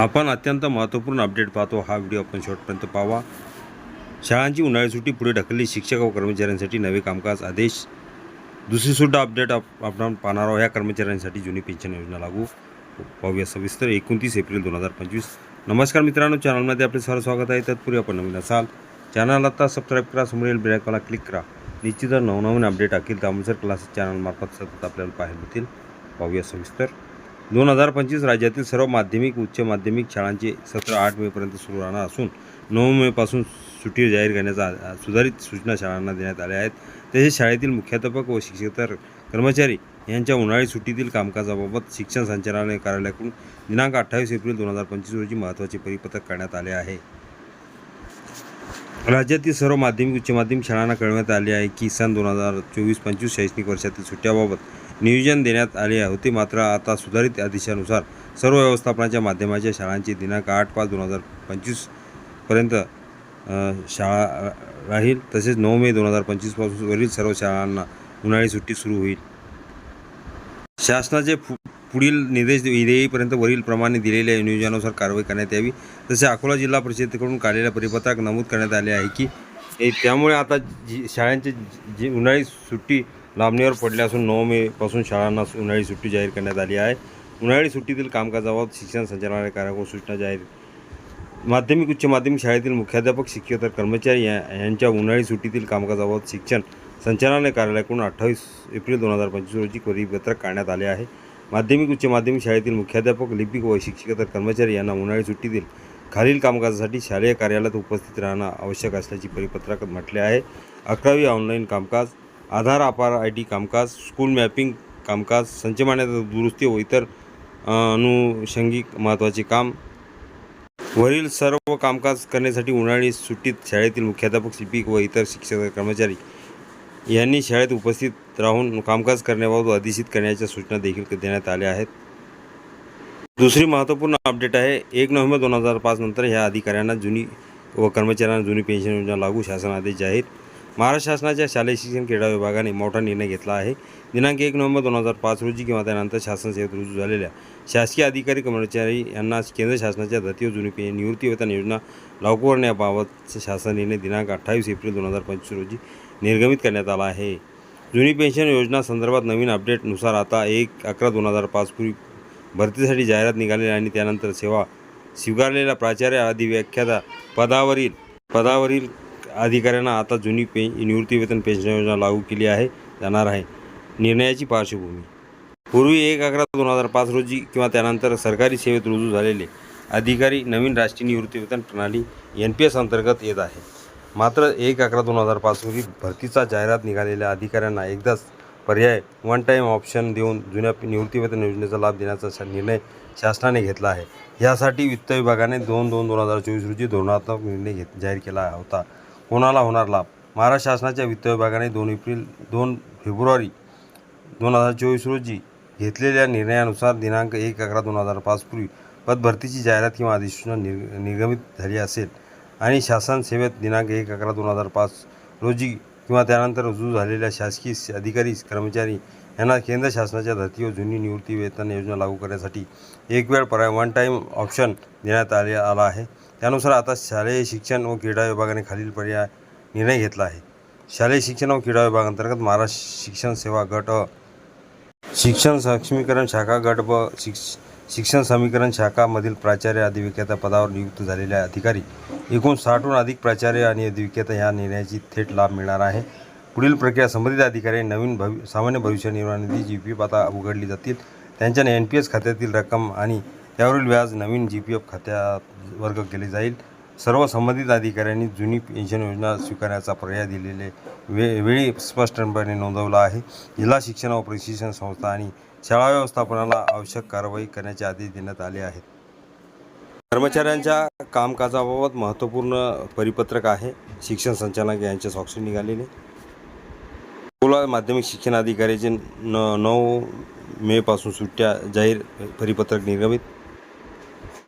आपण अत्यंत महत्त्वपूर्ण अपडेट पाहतो. हा व्हिडिओ आपण शेवटपर्यंत पाहावा शाळांची उन्हाळी सुट्टी पुढे ढकलली. शिक्षक व कर्मचाऱ्यांसाठी नवे कामकाज आदेश. दुसरीसुद्धा अपडेट आप आपण पाहणार आहोत. या कर्मचाऱ्यांसाठी जुनी पेन्शन योजना लागू. पाहूया सविस्तर. एकोणतीस एप्रिल दोन हजार पंचवीस. नमस्कार मित्रांनो. चॅनलमध्ये आपले सर्व स्वागत आहे. तत्पूर्वी आपण नवीन असाल चॅनल आता सबस्क्राईब करा. समोरील बेलायकॉनला क्लिक करा. निश्चितच नवनवीन अपडेट अखिल त्यानुसार क्लासेस चॅनलमार्फत सतत आपल्याला पाहायला मिळतील. पाहूया सविस्तर. दोन हजार पंचवीस राज्यातील सर्व माध्यमिक उच्च माध्यमिक शाळांचे सत्र आठ मेपर्यंत सुरू राहणार असून नऊ मेपासून सुट्टी जाहीर करण्याचा सुधारित सूचना शाळांना देण्यात आल्या आहेत. तसेच शाळेतील मुख्याध्यापक व शिक्षकेतर कर्मचारी यांच्या उन्हाळी सुट्टीतील कामकाजाबाबत शिक्षण संचालनालय कार्यालयाकडून दिनांक अठ्ठावीस एप्रिल दोन हजार पंचवीस रोजी महत्त्वाचे परिपत्रक करण्यात आले आहे. राज्यातील सर्व माध्यमिक उच्च माध्यमिक शाळांना कळवण्यात आले आहे की सन दोन हजार चोवीस पंचवीस शैक्षणिक वर्षातील सुट्ट्याबाबत नियोजन देण्यात आले होते. मात्र आता सुधारित आदेशानुसार सर्व व्यवस्थापनाच्या माध्यमाच्या शाळांची दिनांक आठ पाच दोन हजार पंचवीसपर्यंत शाळा राहील. तसेच नऊ मे दोन हजार पंचवीसपासून वरील सर्व शाळांना उन्हाळी सुट्टी सुरू होईल. शासनाचे पु पुढील निर्देश येईपर्यंत वरील प्रमाणे दिलेल्या नियोजनानुसार कारवाई करण्यात यावी. तसे अकोला जिल्हा परिषदेकडून काढलेल्या परिपत्रक नमूद करण्यात आले आहे की ए, त्यामुळे आता जी शाळांची जी उन्हाळी सुट्टी लांबणीवर पडले असून नऊ मेपासून शाळांना उन्हाळी सुट्टी जाहीर करण्यात आली आहे. उन्हाळी सुट्टीतील कामकाजाबाबत शिक्षण संचालनालय कार्यावर सूचना जाहीर माध्यमिक उच्च माध्यमिक शाळेतील मुख्याध्यापक शिक्षकेतर कर्मचारी या यांच्या उन्हाळी सुट्टीतील कामकाजाबाबत शिक्षण संचालनालय कार्यालयाकडून अठ्ठावीस एप्रिल दोन हजार पंचवीस रोजी परिपत्रक काढण्यात आले आहे. माध्यमिक उच्च माध्यमिक शाळेतील मुख्याध्यापक लिपिक व शिक्षकेतर कर्मचारी यांना उन्हाळी सुट्टीतील खालील कामकाजासाठी शालेय कार्यालयात उपस्थित राहणं आवश्यक असल्याची परिपत्रकात म्हटले आहे. अकरावी ऑनलाईन कामकाज आधार अपार आय टी कामकाज स्कूल मॅपिंग कामकाज संच मान्यता दुरुस्ती व इतर अनुषंगिक महत्त्वाचे काम. वरील सर्व कामकाज करण्यासाठी उन्हाळी सुट्टीत शाळेतील मुख्याध्यापक शिक्षक व इतर शिक्षक कर्मचारी यांनी शाळेत उपस्थित राहून कामकाज करण्याबाबत अधिसित करण्याच्या सूचना देखील देण्यात आल्या आहेत. दुसरी महत्त्वपूर्ण अपडेट आहे एक नोव्हेंबर दोन हजार पाचनंतर ह्या अधिकाऱ्यांना जुनी व कर्मचाऱ्यांना जुनी पेन्शन योजना लागू शासन आदेश जाहीर महाराष्ट्र शासनाच्या शालेय शिक्षण क्रीडा विभागाने मोठा निर्णय घेतला आहे. दिनांक एक नोव्हेंबर दोन हजार पाच रोजी किंवा त्यानंतर शासन सेवेत रुजू झालेल्या शासकीय अधिकारी कर्मचारी यांना केंद्र शासनाच्या धर्तीवर जुनी पे निवृत्ती वेतन योजना लागू करण्याबाबत शासन निर्णय दिनांक अठ्ठावीस एप्रिल दोन हजार पंचवीस रोजी निर्गमित करण्यात आला आहे. जुनी पेन्शन योजना संदर्भात नवीन अपडेटनुसार आता एक अकरा दोन हजार पाच पूर्वी भरतीसाठी जाहिरात निघालेली आणि त्यानंतर सेवा स्वीकारलेल्या प्राचार्य आदी व्याख्याता पदावरील पदावरील अधिकाऱ्यांना आता जुनी पे निवृत्तीवेतन पेन्शन योजना लागू केली आहे जाणार आहे. निर्णयाची पार्श्वभूमी. पूर्वी एक अकरा दोन हजार पाच रोजी किंवा त्यानंतर सरकारी सेवेत रुजू झालेले अधिकारी नवीन राष्ट्रीय निवृत्तीवेतन प्रणाली एन पी एस अंतर्गत येत आहे. मात्र एक अकरा दोन हजार पाच रोजी भरतीचा जाहिरात निघालेल्या अधिकाऱ्यांना एकदाच पर्याय वन टाईम ऑप्शन देऊन जुन्या निवृत्तीवेतन योजनेचा लाभ देण्याचा निर्णय शासनाने घेतला आहे. यासाठी वित्त विभागाने दोन दोन दोन हजार चोवीस रोजी धोरणात्मक निर्णय घेत जाहीर केला होता. कोणाला होणार लाभ. महाराष्ट्र शासनाच्या वित्त विभागाने दोन एप्रिल दोन फेब्रुवारी दोन हजार चोवीस रोजी घेतलेल्या निर्णयानुसार दिनांक एक अकरा दोन हजार पाचपूर्वी पदभरतीची जाहिरात किंवा अधिसूचना निर् निर्गमित झाली असेल आणि शासन सेवेत दिनांक एक अकरा दोन हजार पाच रोजी किंवा त्यानंतर रुजू झालेल्या शासकीय अधिकारी कर्मचारी यांना केंद्र शासनाच्या धर्तीवर जुनी निवृत्ती वेतन योजना लागू करण्यासाठी एक वेळ पर्याय वन टाईम ऑप्शन देण्यात आले आला आहे. त्यानुसार आता शालेय शिक्षण व क्रीडा विभागाने खालील पर्याय निर्णय घेतला आहे. शालेय शिक्षण व क्रीडा विभागांतर्गत महाराष्ट्र शिक्षण सेवा गट अ शिक्षण सक्षमीकरण शाखा गट व शिक्ष शिक्षण समीकरण शाखामधील प्राचार्य अधिविक्रेता पदावर नियुक्त झालेले अधिकारी एकूण साठहून अधिक प्राचार्य आणि अधिविक्रेता ह्या निर्णयाची थेट लाभ मिळणार आहे. पुढील प्रक्रिया संबंधित अधिकारी नवीन भवि सामान्य भविष्य निर्वाह निधी जी पी एफ आता उघडली जातील. त्यांच्या एन पी एस खात्यातील रक्कम आणि त्यावरील व्याज नवीन जी पी एफ खात्यात वर्ग केले जाईल. सर्व संबंधित अधिकाऱ्यांनी जुनी पेन्शन योजना स्वीकारण्याचा पर्याय दिलेले वे वेळी स्पष्टपणे नोंदवला आहे. जिल्हा शिक्षण व प्रशिक्षण संस्था आणि शाळा व्यवस्थापनाला आवश्यक कारवाई करण्याचे आदेश देण्यात आले आहेत. कर्मचाऱ्यांच्या कामकाजाबाबत महत्त्वपूर्ण परिपत्रक आहे. शिक्षण संचालक यांच्या स्वाक्षरी निघालेले. अकोला माध्यमिक शिक्षण अधिकाऱ्याचे न नऊ मेपासून सुट्ट्या जाहीर परिपत्रक निर्गमित.